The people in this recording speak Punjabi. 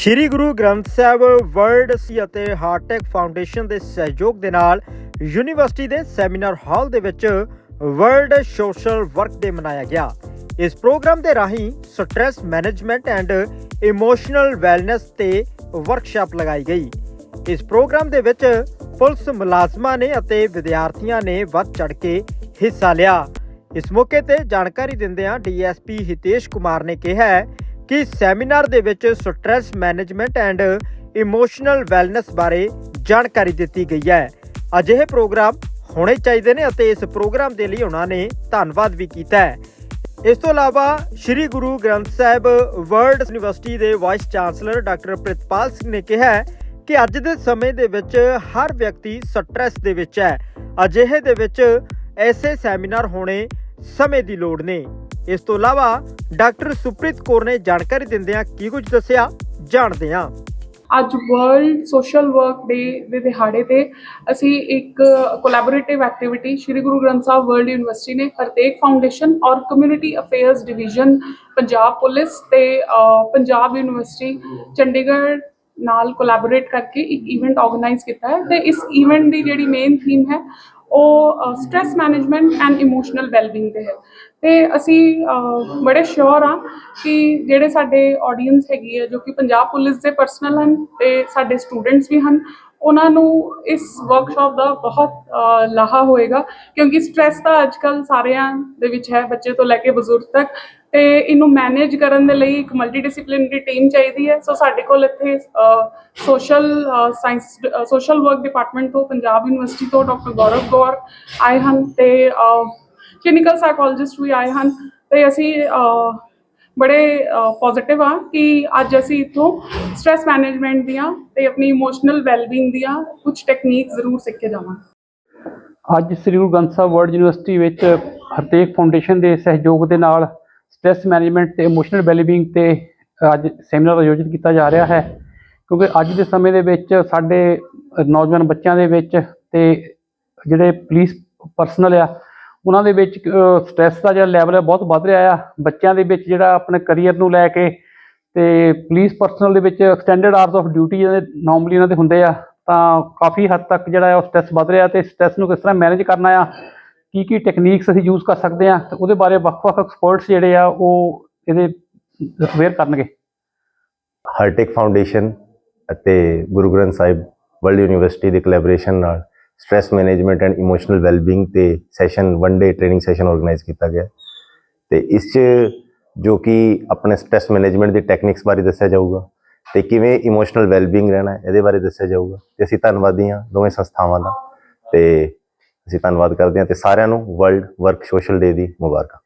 ਸ਼੍ਰੀ ਗੁਰੂ ਗ੍ਰੰਥ ਸਾਹਿਬ ਵਰਲਡ ਸੀ ਅਤੇ ਹਾਰਟੈਕ ਫਾਊਂਡੇਸ਼ਨ ਦੇ ਸਹਿਯੋਗ ਦੇ ਨਾਲ ਯੂਨੀਵਰਸਿਟੀ ਦੇ ਸੈਮੀਨਾਰ ਹਾਲ ਦੇ ਵਿੱਚ ਵਰਲਡ ਸੋਸ਼ਲ ਵਰਕ ਡੇ ਮਨਾਇਆ ਗਿਆ। ਇਸ ਪ੍ਰੋਗਰਾਮ ਦੇ ਰਾਹੀਂ stress management and emotional wellness ਤੇ ਵਰਕਸ਼ਾਪ ਲਗਾਈ ਗਈ। ਇਸ ਪ੍ਰੋਗਰਾਮ ਦੇ ਵਿੱਚ ਪੁਲਿਸ ਮੁਲਾਜ਼ਮਾਂ ਨੇ ਅਤੇ ਵਿਦਿਆਰਥੀਆਂ ਨੇ ਵੱਧ ਚੜ ਕੇ ਹਿੱਸਾ ਲਿਆ। ਇਸ ਮੌਕੇ ਤੇ ਜਾਣਕਾਰੀ ਦਿੰਦਿਆਂ ਡੀਐਸਪੀ ਹਿਤੇਸ਼ ਕੁਮਾਰ ਨੇ ਕਿਹਾ ਕਿ ਸੈਮੀਨਾਰ ਦੇ ਵਿੱਚ stress management and emotional wellness ਬਾਰੇ ਜਾਣਕਾਰੀ ਦਿੱਤੀ ਗਈ ਹੈ। ਅਜਿਹੇ ਪ੍ਰੋਗਰਾਮ ਹੋਣੇ ਚਾਹੀਦੇ ਨੇ ਅਤੇ ਇਸ ਪ੍ਰੋਗਰਾਮ ਦੇ ਲਈ ਉਹਨਾਂ ਨੇ ਧੰਨਵਾਦ ਵੀ ਕੀਤਾ ਹੈ। ਇਸ ਤੋਂ ਇਲਾਵਾ ਸ੍ਰੀ ਗੁਰੂ ਗ੍ਰੰਥ ਸਾਹਿਬ ਵਰਲਡ ਯੂਨੀਵਰਸਿਟੀ ਦੇ vice chancellor doctor Pritpal Singh ਨੇ ਕਿਹਾ ਕਿ ਅੱਜ ਦੇ ਸਮੇਂ ਦੇ ਵਿੱਚ ਹਰ ਵਿਅਕਤੀ ਸਟ੍ਰੈਸ ਦੇ ਵਿੱਚ ਹੈ। ਅਜਿਹੇ ਦੇ ਵਿੱਚ ਐਸੇ ਸੈਮੀਨਾਰ ਹੋਣੇ ਸਮੇਂ ਦੀ ਲੋੜ ਨੇ। ਇਸ ਤੋਂ ਇਲਾਵਾ ਡਾਕਟਰ ਸੁਪ੍ਰੀਤ ਕੌਰ ਨੇ ਜਾਣਕਾਰੀ ਦਿੰਦਿਆਂ ਕੀ ਕੁਝ ਦੱਸਿਆ, ਜਾਣਦੇ ਹਾਂ। ਅੱਜ ਵਰਲਡ ਸੋਸ਼ਲ ਵਰਕ ਡੇ ਦੇ ਦਿਹਾੜੇ ਤੇ ਅਸੀਂ ਇੱਕ collaborative activity Shri Guru Granth Sahib world university ਨੇ ਹਰਤੇਕ ਫਾਊਂਡੇਸ਼ਨ ਔਰ community affairs division Punjab police ਤੇ ਪੰਜਾਬ ਯੂਨੀਵਰਸਿਟੀ ਚੰਡੀਗੜ੍ਹ ਨਾਲ ਕੋਲੈਬੋਰੇਟ ਕਰਕੇ ਇੱਕ ਇਵੈਂਟ ਆਰਗੇਨਾਈਜ਼ ਕੀਤਾ ਹੈ ਤੇ ਇਸ ਇਵੈਂਟ ਦੀ ਜਿਹੜੀ ਮੇਨ ਥੀਮ ਹੈ ਉਹ stress management and emotional wellbeing ਤੇ ਹੈ। ਤੇ ਅਸੀਂ ਬੜੇ ਸ਼ੋਰ ਆ ਕਿ ਜਿਹੜੇ ਸਾਡੇ ਆਡੀਅנס ਹੈਗੀ ਹੈ, ਜੋ ਕਿ ਪੰਜਾਬ ਪੁਲਿਸ ਦੇ ਪਰਸਨਲ ਹਨ ਤੇ ਸਾਡੇ ਸਟੂਡੈਂਟਸ ਵੀ ਹਨ, ਉਹਨਾਂ ਨੂੰ ਇਸ ਵਰਕਸ਼ਾਪ ਦਾ ਬਹੁਤ ਲਾਹਾ ਹੋਏਗਾ। ਕਿਉਂਕਿ ਸਟ੍ਰੈਸ ਤਾਂ ਅੱਜਕੱਲ ਸਾਰਿਆਂ ਦੇ ਵਿੱਚ ਹੈ, ਬੱਚੇ ਤੋਂ ਲੈ ਕੇ ਬਜ਼ੁਰਗ ਤੱਕ। ਤੇ ਇਹਨੂੰ ਮੈਨੇਜ ਕਰਨ ਦੇ ਲਈ ਇੱਕ ਮਲਟੀ ਡਿਸਪਲਿਨਰੀ ਟੀਮ ਚਾਹੀਦੀ ਹੈ। ਸੋ ਸਾਡੇ ਕੋਲ ਇੱਥੇ social science social work department ਤੋਂ ਪੰਜਾਬ ਯੂਨੀਵਰਸਿਟੀ ਤੋਂ ਡਾਕਟਰ ਗੌਰਵ ਗੌਰ ਆਏ ਹਨ ਤੇ ਕਲੀਨਿਕਲ ਸਾਈਕੋਲੋਜਿਸਟ ਵੀ ਆਏ ਹਨ ਤੇ ਅਸੀਂ ਬੜੇ ਪੋਜ਼ਿਟਿਵ ਆ ਕਿ ਅੱਜ ਅਸੀਂ ਇੱਥੋਂ ਸਟ੍ਰੈਸ ਮੈਨੇਜਮੈਂਟ ਦੀਆਂ ਤੇ ਆਪਣੀ ਇਮੋਸ਼ਨਲ ਵੈਲਬੀਇੰਗ ਦੀਆਂ ਕੁਝ ਟੈਕਨੀਕ ਜ਼ਰੂਰ ਸਿੱਖ ਕੇ ਜਾਵਾਂਗੇ ਅੱਜ ਸ੍ਰੀ ਗੁਰੂ ਗ੍ਰੰਥ ਸਾਹਿਬ ਵਰਲਡ ਯੂਨੀਵਰਸਿਟੀ ਵਿੱਚ ਹਰਤੇਕ ਫਾਊਂਡੇਸ਼ਨ ਦੇ ਸਹਿਯੋਗ ਦੇ ਨਾਲ ਸਟ੍ਰੈਸ ਮੈਨੇਜਮੈਂਟ ਤੇ ਇਮੋਸ਼ਨਲ ਵੈਲਬੀਇੰਗ ਤੇ ਅੱਜ ਸੈਮੀਨਾਰ ਆਯੋਜਿਤ ਕੀਤਾ ਜਾ ਰਿਹਾ ਹੈ। ਕਿਉਂਕਿ ਅੱਜ ਦੇ ਸਮੇਂ ਦੇ ਵਿੱਚ ਸਾਡੇ ਨੌਜਵਾਨ ਬੱਚਿਆਂ ਦੇ ਵਿੱਚ ਤੇ ਜਿਹੜੇ ਪੁਲਿਸ ਪਰਸਨਲ ਆ, ਉਹਨਾਂ ਦੇ ਵਿੱਚ ਸਟ੍ਰੈਸ ਦਾ ਜਿਹੜਾ ਲੈਵਲ ਹੈ ਬਹੁਤ ਵੱਧ ਰਿਹਾ ਆ। ਬੱਚਿਆਂ ਦੇ ਵਿੱਚ ਜਿਹੜਾ ਆਪਣੇ ਕੈਰੀਅਰ ਨੂੰ ਲੈ ਕੇ ਤੇ ਪੁਲਿਸ ਪਰਸਨਲ ਦੇ ਵਿੱਚ ਐਕਸਟੈਂਡਡ ਆਵਰਸ ਆਫ ਡਿਊਟੀ ਜਿਹੜੇ ਨਾਰਮਲੀ ਇਹਨਾਂ ਦੇ ਹੁੰਦੇ ਆ, ਤਾਂ ਕਾਫੀ ਹੱਦ ਤੱਕ ਜਿਹੜਾ ਹੈ ਉਹ ਸਟ੍ਰੈਸ ਵੱਧ ਰਿਹਾ ਤੇ ਸਟ੍ਰੈਸ ਨੂੰ ਕਿਸ ਤਰ੍ਹਾਂ ਮੈਨੇਜ ਕਰਨਾ ਆ ਕੀ ਕੀ ਟੈਕਨੀਕਸ ਅਸੀਂ ਯੂਜ਼ ਕਰ ਸਕਦੇ ਆ ਤੇ ਉਹਦੇ ਬਾਰੇ ਵੱਖ-ਵੱਖ ਐਕਸਪਰਟਸ ਜਿਹੜੇ ਆ ਉਹ ਇਹਦੇ ਅਵੇਅਰ ਕਰਨਗੇ। ਹਰਟੇਕ ਫਾਊਂਡੇਸ਼ਨ ਅਤੇ ਗੁਰੂ ਗ੍ਰੰਥ ਸਾਹਿਬ ਵਰਲਡ ਯੂਨੀਵਰਸਿਟੀ ਦੇ ਕੋਲੈਬੋਰੇਸ਼ਨ ਨਾਲ stress management and emotional wellbeing ਤੇ session one day training session organise ਕੀਤਾ ਗਿਆ। ਤੇ ਇਸ 'ਚ ਜੋ ਕਿ ਆਪਣੇ ਸਟ੍ਰੈਸ ਮੈਨੇਜਮੈਂਟ ਦੀ ਟੈਕਨੀਕਸ ਬਾਰੇ ਦੱਸਿਆ ਜਾਊਗਾ ਤੇ ਕਿਵੇਂ ਇਮੋਸ਼ਨਲ ਵੈਲਬੀਇੰਗ ਰਹਿਣਾ ਇਹਦੇ ਬਾਰੇ ਦੱਸਿਆ ਜਾਊਗਾ। ਤੇ ਅਸੀਂ ਧੰਨਵਾਦੀ ਹਾਂ ਦੋਵੇਂ ਸੰਸਥਾਵਾਂ ਦਾ ਤੇ ਅਸੀਂ ਧੰਨਵਾਦ ਕਰਦੇ ਹਾਂ ਤੇ ਸਾਰਿਆਂ ਨੂੰ ਵਰਲਡ ਵਰਕ ਸੋਸ਼ਲ ਡੇ ਦੀ ਮੁਬਾਰਕਾਂ।